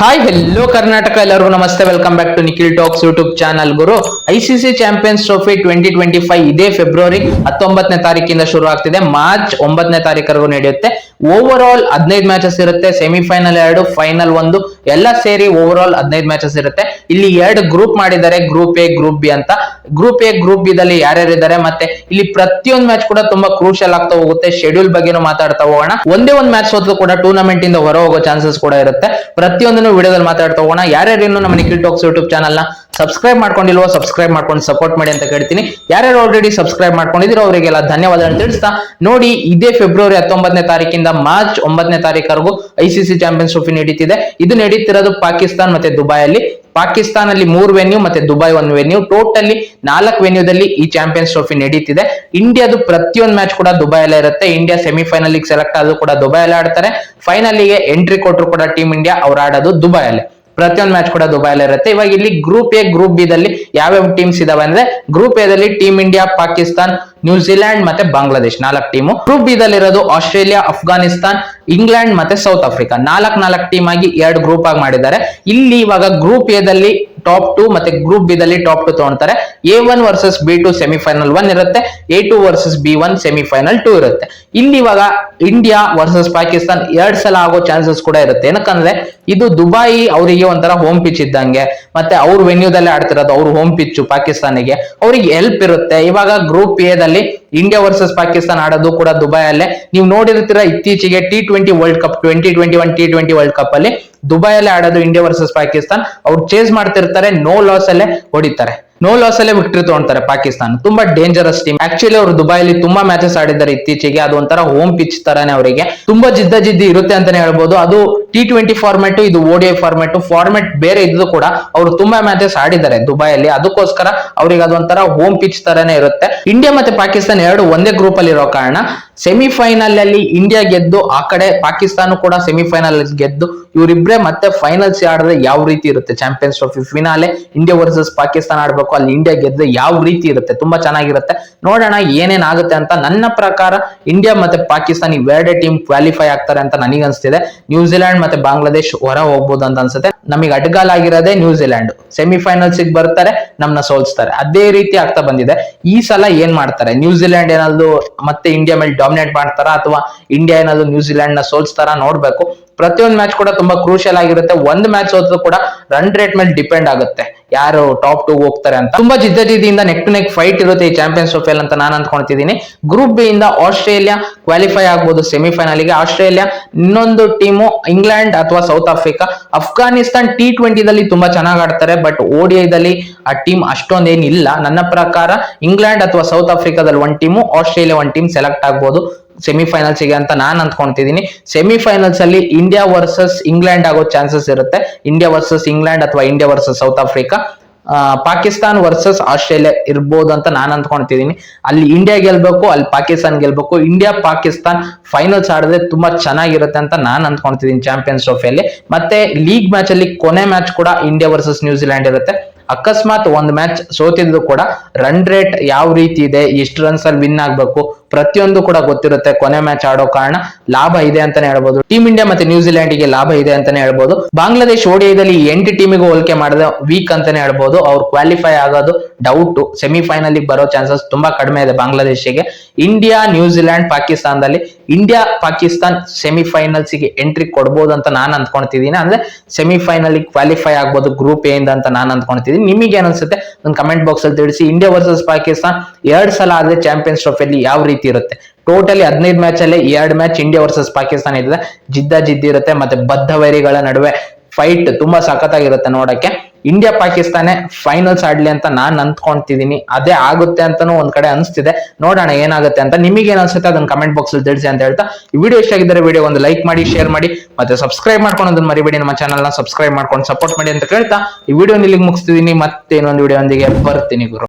Hi hello Karnataka ಎಲ್ಲರಿಗೂ ನಮಸ್ತೆ. Welcome back to Nikhil talks YouTube channel Guru ICC champions trophy twenty twenty five ಇದೇ February ಹತ್ತೊಂಬತ್ತನೇ ತಾರೀಕಿಂದ ಶುರು ಆಗ್ತಿದೆ. ಮಾರ್ಚ್ ಒಂಬತ್ತನೇ ತಾರೀಕರೆಗೂ ನಡೆಯುತ್ತೆ. ಓವರ್ ಆಲ್ ಹದಿನೈದು ಮ್ಯಾಚಸ್ ಇರುತ್ತೆ. ಸೆಮಿಫೈನಲ್ ಎರಡು ಫೈನಲ್ ಒಂದು. ಎಲ್ಲ ಸೇರಿ ಓವರ್ ಆಲ್ ಹದಿನೈದು ಮ್ಯಾಚಸ್ ಇರುತ್ತೆ. ಇಲ್ಲಿ ಎರಡು ಗ್ರೂಪ್ ಮಾಡಿದ್ದಾರೆ. ಗ್ರೂಪ್ ಎ ಗ್ರೂಪ್ ಬಿ ಅಂತ. ಗ್ರೂಪ್ ಎ ಗ್ರೂಪ್ ಬಿ ದಲ್ಲಿ ಯಾರ್ಯಾರು ಇದ್ದಾರೆ ಮತ್ತೆ ಇಲ್ಲಿ ಪ್ರತಿಯೊಂದು ಮ್ಯಾಚ್ ಕೂಡ ತುಂಬಾ ಕ್ರೂಷಿಯಲ್ ಆಗ್ತಾ ಹೋಗುತ್ತೆ. ಶೆಡ್ಯೂಲ್ ಬಗ್ಗೆನೂ ಮಾತಾಡ್ತಾ ಹೋಗೋಣ. ಒಂದೇ ಒಂದು ಮ್ಯಾಚ್ ಸೋತ್ರು ಕೂಡ ಟೂರ್ನಮೆಂಟ್ ಇಂದ ಹೊರ ಹೋಗೋ ಚಾನ್ಸಸ್ ಕೂಡ ಇರುತ್ತೆ. ಪ್ರತಿಯೊಂದನ್ನು ವಿಡಿಯೋದಲ್ಲಿ ಮಾತಾಡ್ತಾ ಹೋಗೋಣ. ಯಾರ್ಯಾರು ಇನ್ನು ನಮ್ಮ ನಿಖಿಲ್ ಟಾಕ್ಸ್ ಯೂಟ್ಯೂಬ್ ಚಾನಲ್ನ ಸಬ್ಸ್ಕ್ರೈಬ್ ಮಾಡ್ಕೊಂಡಿಲ್ವೋ ಸಬ್ಸ್ಕ್ರೈಬ್ ಮಾಡ್ಕೊಂಡು ಸಪೋರ್ಟ್ ಮಾಡಿ ಅಂತ ಕೇಳ್ತೀನಿ. ಯಾರ್ಯಾರು ಆಲ್ರೆಡಿ ಸಬ್ಸ್ಕ್ರೈಬ್ ಮಾಡ್ಕೊಂಡಿದ್ದೀರೋ ಅವರಿಗೆಲ್ಲ ಧನ್ಯವಾದ ತಿಳಿಸ್ತಾ ನೋಡಿ, ಇದೇ ಫೆಬ್ರವರಿ ಹತ್ತೊಂಬತ್ತನೇ ತಾರೀಕಿಂದ ಮಾರ್ಚ್ ಒಂಬತ್ತನೇ ತಾರೀಕವರೆಗೂ ಐಸಿಸಿ ಚಾಂಪಿಯನ್ಸ್ ಟ್ರೋಫಿ ನಡೀತಿದೆ. ಇದು ನಡೀತಿರೋದು ಪಾಕಿಸ್ತಾನ್ ಮತ್ತೆ ದುಬೈಯಲ್ಲಿ. ಪಾಕಿಸ್ತಾನ್ ಅಲ್ಲಿ ಮೂರು ವೆನ್ಯೂ ಮತ್ತೆ ದುಬೈ ಒಂದು ವೆನ್ಯೂ ಟೋಟಲಿ ನಾಲ್ಕು ವೆನ್ಯೂದಲ್ಲಿ ಈ ಚಾಂಪಿಯನ್ಸ್ ಟ್ರೋಫಿ ನಡೀತಿದೆ. ಇಂಡಿಯಾದು ಪ್ರತಿಯೊಂದು ಮ್ಯಾಚ್ ಕೂಡ ದುಬೈ ಅಲ್ಲೇ ಇರುತ್ತೆ ಇಂಡಿಯಾ ಸೆಮಿಫೈನಲ್ ಸೆಲೆಕ್ಟ್ ಆದ್ರೂ ಕೂಡ ದುಬೈ ಅಲ್ಲೇ ಆಡ್ತಾರೆ ಫೈನಲಿಗೆ ಎಂಟ್ರಿ ಕೊಟ್ಟರು ಕೂಡ ಟೀಮ್ ಇಂಡಿಯಾ ಅವ್ರು ಆಡೋದು ದುಬೈಯಲ್ಲಿ. ಪ್ರತಿಯೊಂದು ಮ್ಯಾಚ್ ಕೂಡ ದುಬೈಯಲ್ಲಿ ಇರುತ್ತೆ. ಇವಾಗ ಇಲ್ಲಿ ಗ್ರೂಪ್ ಎ ಗ್ರೂಪ್ ಬಿ ದಲ್ಲಿ ಯಾವ್ಯಾವ ಟೀಮ್ಸ್ ಇದಾವೆ ಅಂದ್ರೆ ಗ್ರೂಪ್ ಎ ದಲ್ಲಿ team India Pakistan New Zealand ಮತ್ತೆ ಬಾಂಗ್ಲಾದೇಶ್ ನಾಲ್ಕು ಟೀಮು ಗ್ರೂಪ್ ಬಿ ದಲ್ಲಿರೋದು ಆಸ್ಟ್ರೇಲಿಯಾ ಅಫ್ಘಾನಿಸ್ತಾನ್ ಇಂಗ್ಲೆಂಡ್ ಮತ್ತೆ ಸೌತ್ ಆಫ್ರಿಕಾ ನಾಲ್ಕು ನಾಲ್ಕು ಟೀಮ್ ಆಗಿ ಎರಡು ಗ್ರೂಪ್ ಆಗಿ ಮಾಡಿದ್ದಾರೆ. ಇಲ್ಲಿ ಇವಾಗ ಗ್ರೂಪ್ ಎ ದಲ್ಲಿ ಟಾಪ್ ಟು ಮತ್ತೆ ಗ್ರೂಪ್ ಬಿ ದಲ್ಲಿ ಟಾಪ್ ಟು ತಗೊಳ್ತಾರೆ A one versus B two semifinal one ಇರುತ್ತೆ. A two versus B one semifinal two ಇರುತ್ತೆ. ಇಲ್ಲಿ ಇವಾಗ ಇಂಡಿಯಾ ವರ್ಸಸ್ ಪಾಕಿಸ್ತಾನ್ ಎರಡ್ ಸಲ ಆಗೋ ಚಾನ್ಸಸ್ ಕೂಡ ಇರುತ್ತೆ. ಏನಕ್ಕಂದ್ರೆ ಇದು ದುಬೈ ಅವರಿಗೆ ಒಂಥರ ಹೋಮ್ ಪಿಚ್ ಇದ್ದಂಗೆ, ಮತ್ತೆ ಅವ್ರ ವೆನ್ಯೂದಲ್ಲೇ ಆಡ್ತಿರೋದು ಅವ್ರ ಹೋಮ್ ಪಿಚ್ ಪಾಕಿಸ್ತಾನಿಗೆ ಅವ್ರಿಗೆ ಹೆಲ್ಪ್ ಇರುತ್ತೆ. ಇವಾಗ ಗ್ರೂಪ್ ಎ ದಲ್ಲಿ ಇಂಡಿಯಾ ವರ್ಸಸ್ ಪಾಕಿಸ್ತಾನ ಆಡೋದು ಕೂಡ ದುಬೈ ಅಲ್ಲೇ ನೀವು ನೋಡಿರ್ತೀರ ಇತ್ತೀಚೆಗೆ T twenty World Cup twenty twenty one T twenty World Cup ಅಲ್ಲಿ ದುಬೈ ಅಲ್ಲೇ ಆಡೋದು ಇಂಡಿಯಾ ವರ್ಸಸ್ ಪಾಕಿಸ್ತಾನ್ ಅವ್ರು ಚೇಸ್ ಮಾಡ್ತಿರ್ತಾರೆ ನೋ ಲಾಸ್ ಅಲ್ಲೇ ಹೊಡಿತಾರೆ. ನೋ ಲಾಸ್ ಅಲ್ಲೇ ವಿಕ್ಟ್ರಿ ತಗೊಂತಾರೆ ಪಾಕಿಸ್ತಾನ. ತುಂಬಾ ಡೇಂಜರಸ್ ಟೀಮ್ ಆಕ್ಚುಲಿ ಅವರು ದುಬೈಲಿ ತುಂಬಾ ಮ್ಯಾಚಸ್ ಆಡಿದ್ದಾರೆ ಇತ್ತೀಚೆಗೆ. ಅದು ಒಂಥರ ಹೋಮ್ ಪಿಚ್ ತರಾನೇ ಅವರಿಗೆ. ತುಂಬಾ ಜಿದ್ದ ಜಿದ್ದಿ ಇರುತ್ತೆ ಅಂತಾನೆ ಹೇಳ್ಬೋದು. ಅದು ಟಿ ಟ್ವೆಂಟಿ ಫಾರ್ಮೆಟ್ ಇದು ಓಡಿಐ ಫಾರ್ಮೆಟ್ ಫಾರ್ಮೆಟ್ ಬೇರೆ ಇದ್ದು ಕೂಡ ಅವರು ತುಂಬಾ ಮ್ಯಾಚಸ್ ಆಡಿದ್ದಾರೆ ದುಬೈಯಲ್ಲಿ. ಅದಕ್ಕೋಸ್ಕರ ಅವ್ರಿಗೆ ಅದೊಂಥರ ಹೋಮ್ ಪಿಚ್ ತರಾನೇ ಇರುತ್ತೆ. ಇಂಡಿಯಾ ಮತ್ತೆ ಪಾಕಿಸ್ತಾನ ಎರಡು ಒಂದೇ ಗ್ರೂಪ್ ಅಲ್ಲಿ ಇರೋ ಕಾರಣ ಸೆಮಿಫೈನಲ್ ಅಲ್ಲಿ ಇಂಡಿಯಾ ಗೆದ್ದು, ಆ ಕಡೆ ಪಾಕಿಸ್ತಾನ ಕೂಡ ಸೆಮಿಫೈನಲ್ ಗೆದ್ದು, ಇವರಿಬ್ರೆ ಮತ್ತೆ ಫೈನಲ್ಸ್ ಆಡಿದ್ರೆ ಯಾವ ರೀತಿ ಇರುತ್ತೆ? Champions trophy finale India versus Pakistan ಆಡ್ಬೇಕು ಅಲ್ಲಿ ಇಂಡಿಯಾ ಗೆದ್ರೆ ಯಾವ ರೀತಿ ಇರುತ್ತೆ, ತುಂಬಾ ಚೆನ್ನಾಗಿರುತ್ತೆ. ನೋಡೋಣ ಏನೇನಾಗುತ್ತೆ ಅಂತ ನನ್ನ ಪ್ರಕಾರ ಇಂಡಿಯಾ ಮತ್ತೆ ಪಾಕಿಸ್ತಾನ ಇವೆರಡೇ ಟೀಮ್ ಕ್ವಾಲಿಫೈ ಆಗ್ತಾರೆ ಅಂತ ನನಗೆ ಅನ್ಸ್ತಿದೆ ನ್ಯೂಜಿಲೆಂಡ್ ಮತ್ತೆ ಬಾಂಗ್ಲಾದೇಶ್ ಹೊರ ಹೋಗ್ಬೋದು ಅಂತ ಅನ್ಸುತ್ತೆ. ನಮಗೆ ಅಡ್ಗಾಲ್ ಆಗಿರೋದೇ ನ್ಯೂಜಿಲೆಂಡ್ ಸೆಮಿಫೈನಲ್ಸ್ ಬರ್ತಾರೆ, ನಮ್ನ ಸೋಲ್ಸ್ತಾರೆ. ಅದೇ ರೀತಿ ಆಗ್ತಾ ಬಂದಿದೆ. ಈ ಸಲ ಏನ್ ಮಾಡ್ತಾರೆ? ನ್ಯೂಜಿಲೆಂಡ್ ಏನಾದ್ರು ಮತ್ತೆ ಇಂಡಿಯಾ ಮೇಲೆ ಡಾಮಿನೇಟ್ ಮಾಡ್ತಾರಾ ಅಥವಾ ಇಂಡಿಯಾ ಏನಾದ್ರು ನ್ಯೂಜಿಲೆಂಡ್ನ ಸೋಲ್ಸ್ತಾರ ನೋಡ್ಬೇಕು. ಪ್ರತಿಯೊಂದು ಮ್ಯಾಚ್ ಕೂಡ ತುಂಬಾ ಕ್ರೂಷಿಯಲ್ ಆಗಿರುತ್ತೆ. ಒಂದ್ ಮ್ಯಾಚ್ ಹೋದ್ರು ಕೂಡ ರನ್ ರೇಟ್ ಮೇಲೆ ಡಿಪೆಂಡ್ ಆಗುತ್ತೆ. ಯಾರು ಟಾಪ್ ಟು ಹೋಗ್ತಾರೆ ಅಂತ. ತುಂಬಾ ಜಿದ್ದಜಿದ್ದಿಯಿಂದ ನೆಕ್ ಟು ನೆಕ್ ಫೈಟ್ ಇರುತ್ತೆ ಈ ಚಾಂಪಿಯನ್ಸ್ ಟ್ರೋಫಿ ಅಂತ ನಾನು ಅಂದ್ಕೊಳ್ತಿದ್ದೀನಿ ಗ್ರೂಪ್ ಬಿ ಇಂದ ಆಸ್ಟ್ರೇಲಿಯಾ ಕ್ವಾಲಿಫೈ ಆಗ್ಬೋದು ಸೆಮಿಫೈನಲ್ಗೆ. ಆಸ್ಟ್ರೇಲಿಯಾ ಇನ್ನೊಂದು ಟೀಮು ಇಂಗ್ಲೆಂಡ್ ಅಥವಾ ಸೌತ್ ಆಫ್ರಿಕಾ ಅಫ್ಘಾನಿಸ್ತಾನ್ ಟಿ ಟ್ವೆಂಟಿದಲ್ಲಿ ತುಂಬಾ ಚೆನ್ನಾಗಿ ಆಡ್ತಾರೆ ಬಟ್ ಓಡಿಐದಲ್ಲಿ ಆ ಟೀಮ್ ಅಷ್ಟೊಂದೇನಿಲ್ಲ. ನನ್ನ ಪ್ರಕಾರ ಇಂಗ್ಲೆಂಡ್ ಅಥವಾ ಸೌತ್ ಆಫ್ರಿಕಾದಲ್ಲಿ ಒನ್ ಟೀಮು ಆಸ್ಟ್ರೇಲಿಯಾ ಒಂದ್ ಟೀಮ್ ಸೆಲೆಕ್ಟ್ ಆಗ್ಬೋದು. ಸೆಮಿಫೈನಲ್ಸ್ಗೆ ಅಂತ ನಾನು ಅಂದ್ಕೊಂತಿದ್ದೀನಿ ಸೆಮಿಫೈನಲ್ಸ್ ಅಲ್ಲಿ ಇಂಡಿಯಾ ವರ್ಸಸ್ ಇಂಗ್ಲೆಂಡ್ ಆಗೋ ಚಾನ್ಸಸ್ ಇರುತ್ತೆ. ಇಂಡಿಯಾ ವರ್ಸಸ್ ಇಂಗ್ಲೆಂಡ್ ಅಥವಾ India versus South Africa Pakistan versus Australia ಇರ್ಬೋದು ಅಂತ ನಾನು ಅಂದ್ಕೊಂತಿದ್ದೀನಿ ಅಲ್ಲಿ ಇಂಡಿಯಾ ಗೆಲ್ಬೇಕು, ಅಲ್ಲಿ ಪಾಕಿಸ್ತಾನ್ ಗೆಲ್ಬೇಕು. ಇಂಡಿಯಾ ಪಾಕಿಸ್ತಾನ್ ಫೈನಲ್ಸ್ ಆಡಿದ್ರೆ ತುಂಬಾ ಚೆನ್ನಾಗಿರುತ್ತೆ ಅಂತ ನಾನು ಅಂದ್ಕೊಂತಿದ್ದೀನಿ ಚಾಂಪಿಯನ್ಸ್ ಟ್ರೋಫಿಯಲ್ಲಿ ಮತ್ತೆ ಲೀಗ್ ಮ್ಯಾಚ್ ಅಲ್ಲಿ ಕೊನೆ ಮ್ಯಾಚ್ ಕೂಡ ಇಂಡಿಯಾ ವರ್ಸಸ್ ನ್ಯೂಜಿಲೆಂಡ್ ಇರುತ್ತೆ. ಅಕಸ್ಮಾತ್ ಒಂದು ಮ್ಯಾಚ್ ಸೋತಿದ್ರು ಕೂಡ ರನ್ ರೇಟ್ ಯಾವ ರೀತಿ ಇದೆ, ಎಷ್ಟು ರನ್ಸ್ ಅಲ್ಲಿ ವಿನ್ ಆಗ್ಬೇಕು ಪ್ರತಿಯೊಂದು ಕೂಡ ಗೊತ್ತಿರುತ್ತೆ ಕೊನೆ ಮ್ಯಾಚ್ ಆಡೋ ಕಾರಣ ಲಾಭ ಇದೆ ಅಂತಾನೆ ಹೇಳ್ಬೋದು. ಟೀಮ್ ಇಂಡಿಯಾ ಮತ್ತೆ ನ್ಯೂಜಿಲೆಂಡ್ಗೆ ಲಾಭ ಇದೆ ಅಂತಾನೆ ಹೇಳ್ಬೋದು. ಬಾಂಗ್ಲಾದೇಶ್ ಓಡಿಯಾದಲ್ಲಿ ಎಂಟು ಟೀಮಿಗೂ ಹೋಲಿಕೆ ಮಾಡಿದ ವೀಕ್ ಅಂತಾನೆ ಹೇಳ್ಬೋದು. ಅವ್ರು ಕ್ವಾಲಿಫೈ ಆಗೋದು ಡೌಟ್ ಸೆಮಿಫೈನಲ್ ಬರೋ ಚಾನ್ಸಸ್ ತುಂಬಾ ಕಡಿಮೆ ಇದೆ ಬಾಂಗ್ಲಾದೇಶಿಗೆ. ಇಂಡಿಯಾ ನ್ಯೂಜಿಲೆಂಡ್ ಪಾಕಿಸ್ತಾನದಲ್ಲಿ ಇಂಡಿಯಾ ಪಾಕಿಸ್ತಾನ್ ಸೆಮಿಫೈನಲ್ಸ್ಗೆ ಎಂಟ್ರಿ ಕೊಡ್ಬೋದು ಅಂತ ನಾನು ಅಂದ್ಕೊಂತಿದ್ದೀನಿ ಅಂದ್ರೆ ಸೆಮಿಫೈನಲ್ ಕ್ವಾಲಿಫೈ ಆಗ್ಬೋದು ಗ್ರೂಪ್ ಎ ಇಂದ ಅಂತ ನಾನು ಅಂದ್ಕೊಂತಿದ್ದೀನಿ ನಿಮಗೆ ಏನ್ ಅನ್ಸುತ್ತೆ? ಒಂದು ಕಮೆಂಟ್ ಬಾಕ್ಸ್ ಅಲ್ಲಿ ತಿಳಿಸಿ. ಇಂಡಿಯಾ ವರ್ಸಸ್ ಪಾಕಿಸ್ತಾನ್ ಎರಡ್ ಸಲ ಆದ್ರೆ ಚಾಂಪಿಯನ್ಸ್ ಟ್ರೋಫಿಯಲ್ಲಿ ಯಾವ ರೀತಿ ಇರುತ್ತೆ. ಟೋಟಲಿ ಹದಿನೈದು ಮ್ಯಾಚ್ ಅಲ್ಲಿ ಎರಡು ಮ್ಯಾಚ್ ಇಂಡಿಯಾ ವರ್ಸಸ್ ಪಾಕಿಸ್ತಾನ ಇದೆ ಜಿದ್ದ ಜಿದ್ದಿ ಇರುತ್ತೆ ಮತ್ತೆ ಬದ್ಧ ವೈರಿಗಳ ನಡುವೆ ಫೈಟ್ ತುಂಬಾ ಸಖತ್ತಾಗಿರುತ್ತೆ ನೋಡಕ್ಕೆ. ಇಂಡಿಯಾ ಪಾಕಿಸ್ತಾನ ಫೈನಲ್ಸ್ ಆಡ್ಲಿ ಅಂತ ನಾನ್ ಅಂದ್ಕೊಂತಿದ್ದೀನಿ ಅದೇ ಆಗುತ್ತೆ ಅಂತಾನು ಒಂದ್ ಕಡೆ ಅನಿಸ್ತಿದೆ. ನೋಡೋಣ ಏನಾಗುತ್ತೆ ಅಂತ. ನಿಮಗೆ ಏನ್ ಅನ್ಸುತ್ತೆ ಅದನ್ನ ಕಮೆಂಟ್ ಬಾಕ್ಸ್ ಅಲ್ಲಿ ತಿಳಿಸಿ ಅಂತ ಹೇಳ್ತಾ. ಈ ವಿಡಿಯೋ ಇಷ್ಟ ಆಗಿದ್ದರೆ ವಿಡಿಯೋ ಒಂದು ಲೈಕ್ ಮಾಡಿ ಶೇರ್ ಮಾಡಿ, ಮತ್ತೆ ಸಬ್ಸ್ಕ್ರೈಬ್ ಮಾಡ್ಕೊಂಡು ಅದನ್ನ ಮರಿಬೇಡಿ. ನಮ್ಮ ಚಾನಲ್ನ ಸಬ್ಸ್ಕ್ರೈಬ್ ಮಾಡ್ಕೊಂಡು ಸಪೋರ್ಟ್ ಮಾಡಿ ಅಂತ ಕೇಳ್ತಾ. ಈ ವಿಡಿಯೋ ಇಲ್ಲಿಗೆ ಮುಗಿಸ್ತಿದ್ದೀನಿ ಮತ್ತೆ ಇನ್ನೊಂದು ವಿಡಿಯೋ ಒಂದಿಗೆ ಬರ್ತೀನಿ ಗುರು.